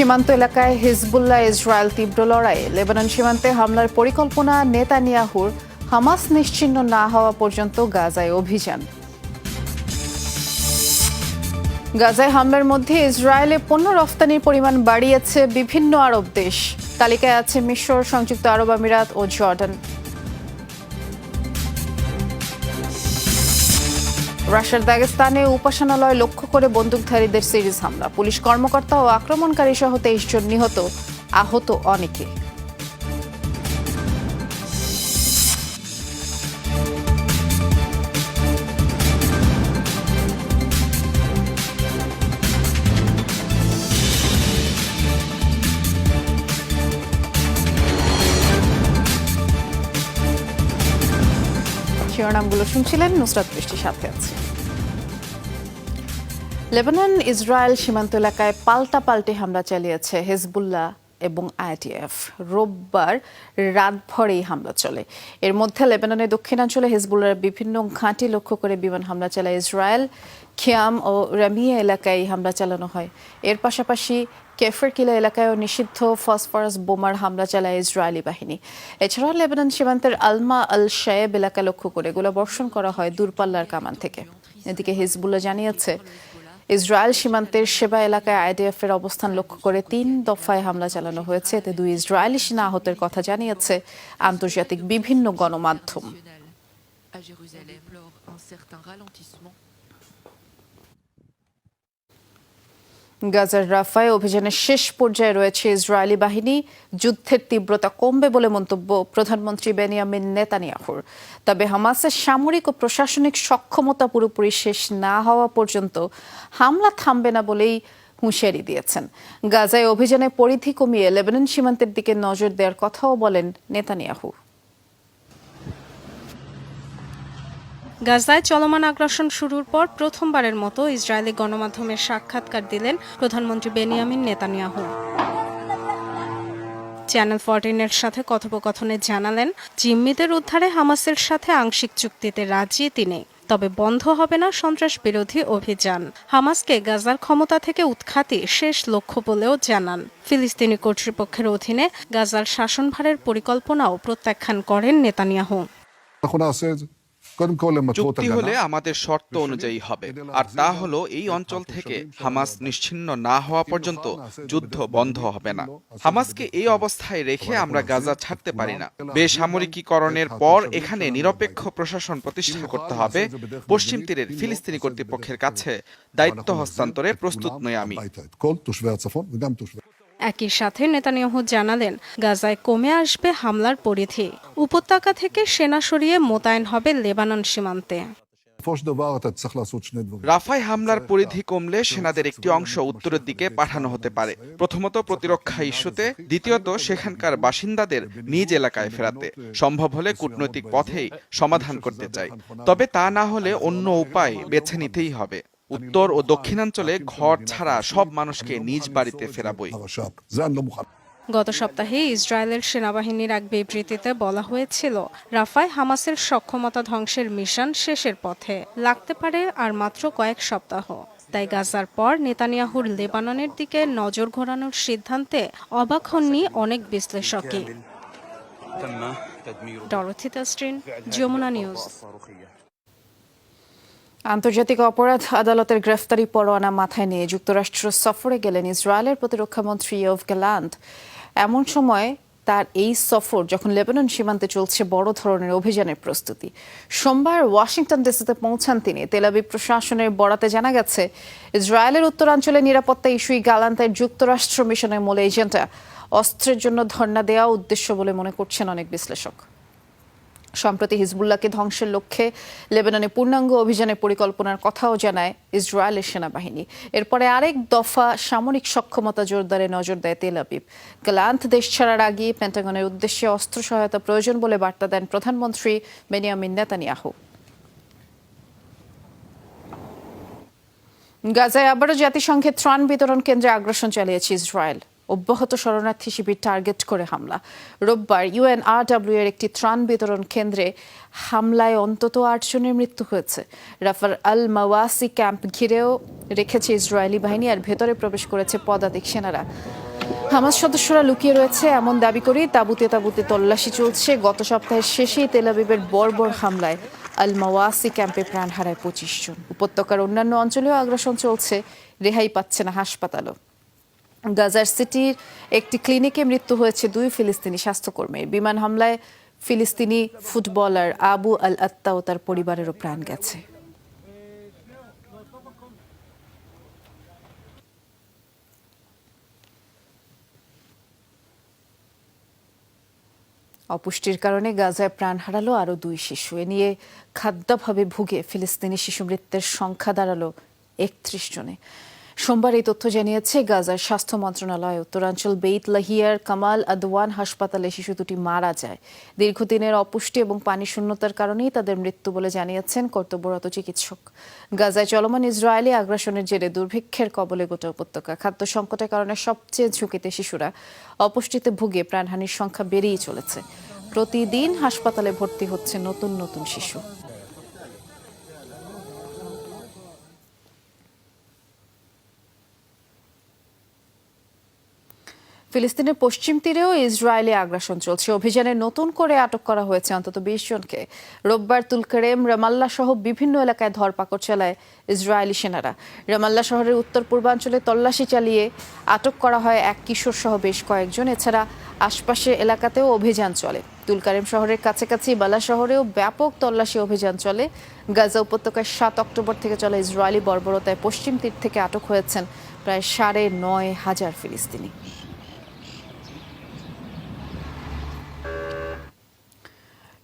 সীমান্ত এলাকায় Hezbollah Israel তীব্র লড়াই লেবানন সীমান্তে হামলার পরিকল্পনা নেতানিয়াহুর হামাস নিশ্চিহ্ন না হওয়া পর্যন্ত গাজায় অভিযান। গাজায় হামলার মধ্যে ইসরায়েলে পণ্য রফতানির পরিমাণ বাড়িয়েছে বিভিন্ন আরব দেশ। তালিকায় আছে মিশর, সংযুক্ত আরব আমিরাত ও জর্ডান। রাশিয়ার দাগেস্তানে উপাসনালয় লক্ষ্য করে বন্দুকধারীদের সিরিজ হামলা। পুলিশ কর্মকর্তা ও আক্রমণকারী সহ তেইশ জন নিহত, আহত অনেকে। শিরোনামগুলো শুনছিলেন নুসরাত বৃষ্টির সাথে আছে। লেবানন, ইসরায়েল সীমান্ত এলাকায় পাল্টা পাল্টে হামলা চালিয়েছে হেজবুল্লাহ এবং আইটিএফ। রোববার রাতভর এই হামলা চলে। এর মধ্যে লেবাননের দক্ষিণাঞ্চলে হেজবুল্লার বিভিন্ন ঘাঁটি লক্ষ্য করে বিমান হামলা চালায় ইসরায়েল। খিয়াম ও রামিয়া এলাকায় হামলা চালানো হয়। এর পাশাপাশি কেফের কিলা এলাকায়ও নিষিদ্ধ ফসফরাস বোমার হামলা চালায় ইসরায়েলি বাহিনী। এছাড়াও লেবানন সীমান্তের আলমা আল শায়েব এলাকা লক্ষ্য করে গোলাবর্ষণ করা হয় দূরপাল্লার কামান থেকে। এদিকে হিজবুল্লাহ জানিয়েছে, ইসরায়েল সীমান্তের সেবা এলাকায় আইডিএফ এর অবস্থান লক্ষ্য করে তিন দফায় হামলা চালানো হয়েছে। এতে দুই ইসরায়েলি সেনা আহতের কথা জানিয়েছে আন্তর্জাতিক বিভিন্ন গণমাধ্যম। গাজার রাফায় অভিযানের শেষ পর্যায়ে রয়েছে ইসরায়েলি বাহিনী। যুদ্ধের তীব্রতা কমবে বলে মন্তব্য প্রধানমন্ত্রী বেনিয়ামিন নেতানিয়াহুর। তবে হামাসের সামরিক ও প্রশাসনিক সক্ষমতা পুরোপুরি শেষ না হওয়া পর্যন্ত হামলা থামবে না বলেই হুঁশিয়ারি দিয়েছেন। গাজায় অভিযানের পরিধি কমিয়ে লেবানন সীমান্তের দিকে নজর দেওয়ার কথাও বলেন নেতানিয়াহু। গাজায় চলমান আগ্রাসন শুরুর পর প্রথমবারের মতো ইসরায়েলি গণমাধ্যমের সাক্ষাৎকার দিলেন প্রধানমন্ত্রী বেনিয়ামিন নেতানিয়াহু। চ্যানেল ফরটিনের সাথে কথোপকথনে জানালেন, জিম্মিদের উদ্ধারে হামাসের সাথে আংশিক চুক্তিতে রাজি তিনি, তবে বন্ধ হবে না সন্ত্রাস বিরোধী অভিযান। হামাসকে গাজার ক্ষমতা থেকে উৎখাতই শেষ লক্ষ্য বলেও জানান। ফিলিস্তিনি কর্তৃপক্ষের অধীনে গাজার শাসনভারের পরিকল্পনাও প্রত্যাখ্যান করেন নেতানিয়াহু। চুক্তি হলে আমাদের শর্ত অনুযায়ী হবে। আর তা হলো এই অঞ্চল থেকে হামাস নিশ্চিন্ন না হওয়া পর্যন্ত যুদ্ধ বন্ধ হবে না। হামাসকে এই অবস্থায় রেখে আমরা গাজা ছাড়তে পারি না। বেসামরিকীকরণের পর এখানে নিরপেক্ষ প্রশাসন প্রতিষ্ঠা করতে হবে। পশ্চিম তীরের ফিলিস্তিনি কর্তৃপক্ষের কাছে দায়িত্ব হস্তান্তরে প্রস্তুত নই আমি। একই সাথে নেতানিয়াহু জানালেন, গাজায় কমে আসবে হামলার পরিধি। উপত্যকা থেকে সেনা সরিয়ে মোতায়েন হবে লেবানন সীমান্তে। রাফায় হামলার পরিধি কমলে সেনাদের একটি অংশ উত্তরের দিকে পাঠানো হতে পারে। প্রথমত প্রতিরক্ষা ইস্যুতে, দ্বিতীয়ত সেখানকার বাসিন্দাদের নিজ এলাকায় ফেরাতে। সম্ভব হলে কূটনৈতিক পথেই সমাধান করতে চাই। তবে তা না হলে অন্য উপায় বেছে নিতেই হবে। উত্তর ও দক্ষিণাঞ্চলে ঘর ছাড়া সব মানুষকে নিজ বাড়িতে ফেরাবই গত সপ্তাহে ইসরায়েলের সেনাবাহিনীর এক বিবৃতিতে বলা হয়েছিল রাফায় হামাসের সক্ষমতা ধ্বংসের মিশন শেষের পথে। লাগতে পারে আর মাত্র কয়েক সপ্তাহ। তাই গাজার পর নেতানিয়াহুর লেবাননের দিকে নজর ঘোরানোর সিদ্ধান্তে অবাক হননি অনেক বিশ্লেষকই। যমুনা নিউজ। আন্তর্জাতিক অপরাধ আদালতের গ্রেফতারি পরোয়ানা মাথায় নিয়ে যুক্তরাষ্ট্র সফরে গেলেন ইসরায়েলের প্রতিরক্ষামন্ত্রী ইয়ভ গ্যালান্ট। এমন সময় তার এই সফর যখন লেবানন সীমান্তে চলছে বড় ধরনের অভিযানের প্রস্তুতি। সোমবার ওয়াশিংটন ডিসিতে পৌঁছান তিনি। তেলাবি প্রশাসনের বরাতে জানা গেছে, ইসরায়েলের উত্তরাঞ্চলে নিরাপত্তা ইস্যুই গালান্তের যুক্তরাষ্ট্র মিশনের মূল এজেন্টরা। অস্ত্রের জন্য ধর্ণা দেওয়া উদ্দেশ্য বলে মনে করছেন অনেক বিশ্লেষক। সম্প্রতি হিজবুল্লাহকে ধ্বংসের লক্ষ্যে লেবাননে পূর্ণাঙ্গ অভিযানের পরিকল্পনার কথাও জানায় ইসরায়েলের সেনাবাহিনী। এরপরে আরেক দফা সামরিক সক্ষমতা জোরদারে নজর দেয় তেল আবিব। গালান্থ দেশ ছাড়ার আগে পেন্টাগনের উদ্দেশ্যে অস্ত্র সহায়তা প্রয়োজন বলে বার্তা দেন প্রধানমন্ত্রী বেনিয়ামিন নেতানিয়াহু। গাজায় আবারও জাতিসংঘের ত্রাণ বিতরণ কেন্দ্রে আগ্রাসন চালিয়েছে ইসরায়েল। অব্যাহত শরণার্থী শিবির টার্গেট করে হামলা। রোববার ইউএনআরডব্লিউ এর একটি ত্রাণ বিতরণ কেন্দ্রে হামলায় অন্তত আটজনের মৃত্যু হয়েছে। রাফার আল মাওয়াসি ক্যাম্প ঘিরেও রেখেছে ইসরায়েলি বাহিনী আর ভেতরে প্রবেশ করেছে পদাতিক সেনারা। হামাস সদস্যরা লুকিয়ে রয়েছে এমন দাবি করেই তাবুতে তাবুতে তল্লাশি চলছে। গত সপ্তাহের শেষেই তেলাবিবের বর্বর হামলায় আল মাওয়াসি ক্যাম্পে প্রাণ হারায় পঁচিশ জন। উপত্যকার অন্যান্য অঞ্চলেও আগ্রাসন চলছে। রেহাই পাচ্ছে না হাসপাতালও। গাজার সিটির একটি ক্লিনিকে মৃত্যু হয়েছে দুই ফিলিস্তিনি স্বাস্থ্যকর্মীর। বিমান হামলায় ফিলিস্তিনি ফুটবলার আবু আল আত্তা ও তার পরিবারেরও প্রাণ গেছে। অপুষ্টির কারণে গাজায় প্রাণ হারালো আরও দুই শিশু। এ নিয়ে খাদ্যাভাবে ভুগে ফিলিস্তিনি শিশু মৃত্যুর সংখ্যা দাঁড়াল একত্রিশ জনে। সোমবার এই তথ্য জানিয়েছে গাজার স্বাস্থ্য মন্ত্রণালয়। উত্তরাঞ্চল বেইত লাহিয়ার কামাল আদওয়ান হাসপাতালে শিশু দুটি মারা যায়। দীর্ঘদিনের অপুষ্টি এবং পানি শূন্যতার কারণেই তাদের মৃত্যু বলে জানিয়েছেন কর্তব্যরত চিকিৎসক। গাজায় চলমান ইসরায়েলি আগ্রাসনের জেরে দুর্ভিক্ষের কবলে গোটা উপত্যকা। খাদ্য সংকটের কারণে সবচেয়ে ঝুঁকিতে শিশুরা। অপুষ্টিতে ভুগে প্রাণহানির সংখ্যা বেড়েই চলেছে। প্রতিদিন হাসপাতালে ভর্তি হচ্ছে নতুন নতুন শিশু। ফিলিস্তিনের পশ্চিম তীরেও ইসরায়েলি আগ্রাসন চলছে। অভিযানে নতুন করে আটক করা হয়েছে অন্তত বিশ জনকে। রোববার তুলকারেম, রামাল্লা সহ বিভিন্ন এলাকায় ধরপাকড় চালায় ইসরায়েলি সেনারা। রামাল্লা শহরের উত্তর পূর্বাঞ্চলে তল্লাশি চালিয়ে আটক করা হয় এক কিশোর সহ বেশ কয়েকজন। এছাড়া আশপাশের এলাকাতেও অভিযান চলে। তুলকারেম শহরের কাছাকাছি বালা শহরেও ব্যাপক তল্লাশি অভিযান চলে। গাজা উপত্যকায় সাত অক্টোবর থেকে চলে ইসরায়েলি বর্বরতায় পশ্চিম তীর থেকে আটক হয়েছেন প্রায় সাড়ে নয় হাজার ফিলিস্তিনি।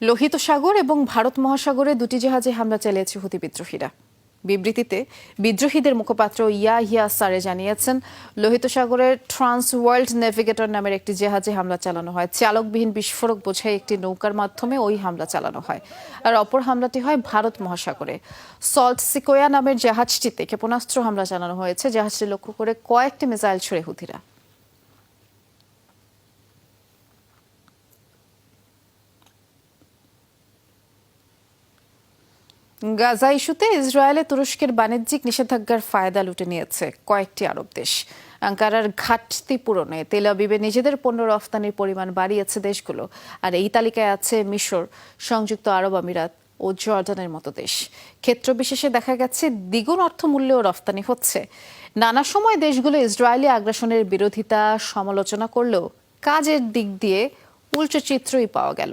লোহিত সাগর এবং ভারত মহাসাগরে দুটি জাহাজে হামলা চালিয়েছে হুতি বিদ্রোহীরা। বিবৃতিতে বিদ্রোহীদের মুখপাত্র ইয়া হিয়া সারে জানিয়েছেন, লোহিত সাগরের ট্রান্স ওয়ার্ল্ড নেভিগেটর নামের একটি জাহাজে হামলা চালানো হয়। চালকবিহীন বিস্ফোরক বোঝাই একটি নৌকার মাধ্যমে ওই হামলা চালানো হয়। আর অপর হামলাটি হয় ভারত মহাসাগরে। সল্ট সিকোয়া নামের জাহাজটিতে ক্ষেপণাস্ত্র হামলা চালানো হয়েছে। জাহাজটি লক্ষ্য করে কয়েকটি মিসাইল ছুড়ে হুতিরা। গাজা ইস্যুতে ইসরায়েলে তুরস্কের বাণিজ্যিক নিষেধাজ্ঞার ফায়দা লুটে নিয়েছে কয়েকটি আরব দেশ। আঙ্কারার ঘাটতি পূরণে তেল আবিবে নিজেদের পণ্য রফতানির পরিমাণ বাড়িয়েছে দেশগুলো। আর এই তালিকায় আছে মিশর, সংযুক্ত আরব আমিরাত ও জর্ডানের মতো দেশ। ক্ষেত্র বিশেষে দেখা গেছে দ্বিগুণ অর্থমূল্যেও রফতানি হচ্ছে। নানা সময় দেশগুলো ইসরায়েলি আগ্রাসনের বিরোধিতা সমালোচনা করলেও কাজের দিক দিয়ে উল্টো চিত্রই পাওয়া গেল।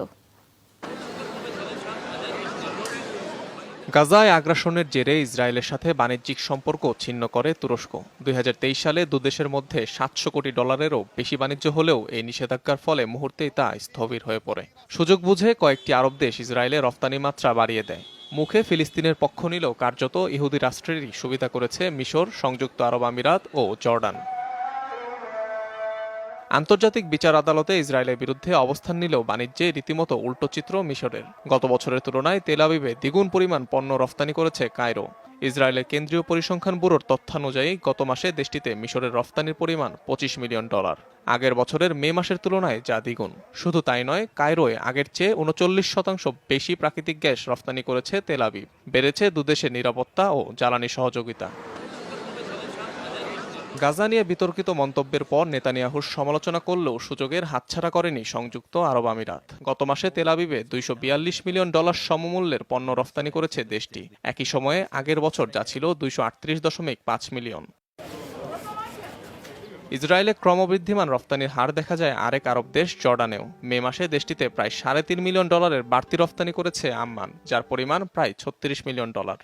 গাজায় আগ্রাসনের জেরে ইসরায়েলের সাথে বাণিজ্যিক সম্পর্ক ছিন্ন করে তুরস্ক। দুই হাজার তেইশ সালে দুদেশের মধ্যে সাতশো কোটি ডলারেরও বেশি বাণিজ্য হলেও এই নিষেধাজ্ঞার ফলে মুহূর্তেই তা স্থবির হয়ে পড়ে। সুযোগ বুঝে কয়েকটি আরব দেশ ইসরায়েলে রপ্তানি মাত্রা বাড়িয়ে দেয়। মুখে ফিলিস্তিনের পক্ষ নিলেও কার্যত ইহুদি রাষ্ট্রেরই সুবিধা করেছে মিশর, সংযুক্ত আরব আমিরাত ও জর্ডান। আন্তর্জাতিক বিচার আদালতে ইসরায়েলের বিরুদ্ধে অবস্থান নিলেও বাণিজ্যে রীতিমতো উল্টো চিত্র মিশরের। গত বছরের তুলনায় তেল আবিবে দ্বিগুণ পরিমাণ পণ্য রফতানি করেছে কায়রো। ইসরায়েলের কেন্দ্রীয় পরিসংখ্যান ব্যুরোর তথ্যানুযায়ী গত মাসে দেশটিতে মিশরের রফতানির পরিমাণ পঁচিশ মিলিয়ন ডলার। আগের বছরের মে মাসের তুলনায় যা দ্বিগুণ। শুধু তাই নয়, কায়রোয় আগের চেয়ে উনচল্লিশ শতাংশ বেশি প্রাকৃতিক গ্যাস রফতানি করেছে তেল আবিব। বেড়েছে দুদেশের নিরাপত্তা ও জ্বালানি সহযোগিতা। গাজা নিয়ে বিতর্কিত মন্তব্যের পর নেতানিয়াহুর সমালোচনা করলেও সুযোগের হাতছাড়া করেনি সংযুক্ত আরব আমিরাত। গত মাসে তেলাবিবে দুইশো বিয়াল্লিশ মিলিয়ন ডলার সমমূল্যের পণ্য রফতানি করেছে দেশটি। একই সময়ে আগের বছর যা ছিল দুইশো আটত্রিশ দশমিক পাঁচ মিলিয়ন। ইসরায়েলে ক্রমবৃদ্ধিমান রফতানির হার দেখা যায় আরেক আরব দেশ জর্ডানেও। মে মাসে দেশটিতে প্রায় সাড়ে তিন মিলিয়ন ডলারের বাড়তি রফতানি করেছে আম্মান, যার পরিমাণ প্রায় ছত্রিশ মিলিয়ন ডলার।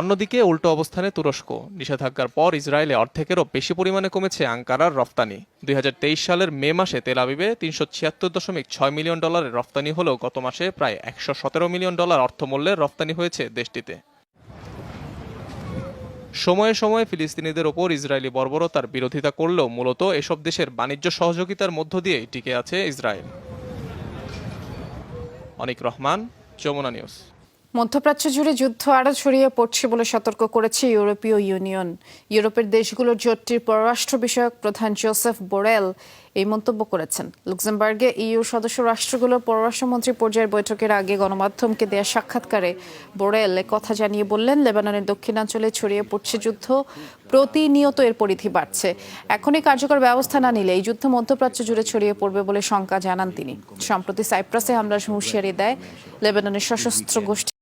অন্যদিকে উল্টো অবস্থানে তুরস্ক। নিষেধাজ্ঞার পর ইসরায়েলে অর্ধেকেরও বেশি পরিমাণে কমেছে আঙ্কারার রফতানি। দুই সালের মে মাসে তেল আবিবে তিনশো ছিয়াত্তর দশমিক ছয় মিলিয়ন ডলারের রফতানি হলেও গত মাসে প্রায় একশো সতেরো মিলিয়ন ডলার অর্থমূল্যের রফতানি হয়েছে দেশটিতে। সময়ে সময়ে ফিলিস্তিনিদের ওপর ইসরায়েলি বর্বরতার বিরোধিতা করলেও মূলত এসব দেশের বাণিজ্য সহযোগিতার মধ্য দিয়েই টিকে আছে ইসরায়েল। অনিক রহমান, যমুনা নিউজ। মধ্যপ্রাচ্য জুড়ে যুদ্ধ আরও ছড়িয়ে পড়ছে বলে সতর্ক করেছে ইউরোপীয় ইউনিয়ন। ইউরোপের দেশগুলোর জোটটির পররাষ্ট্র বিষয়ক প্রধান জোসেফ বোরেল এই মন্তব্য করেছেন। লুক্সেমবার্গে ইইউ সদস্য রাষ্ট্রগুলোর পররাষ্ট্রমন্ত্রী পর্যায়ের বৈঠকের আগে গণমাধ্যমকে দেয়া সাক্ষাৎকারে বোরেল কথা জানিয়ে বললেন, লেবাননের দক্ষিণাঞ্চলে ছড়িয়ে পড়ছে যুদ্ধ, প্রতিনিয়ত এর পরিধি বাড়ছে। এখনই কার্যকর ব্যবস্থা না নিলে এই যুদ্ধ মধ্যপ্রাচ্য জুড়ে ছড়িয়ে পড়বে বলে শঙ্কা জানান তিনি। সম্প্রতি সাইপ্রাসে হামলার হুঁশিয়ারি দেয় লেবাননের সশস্ত্র গোষ্ঠী।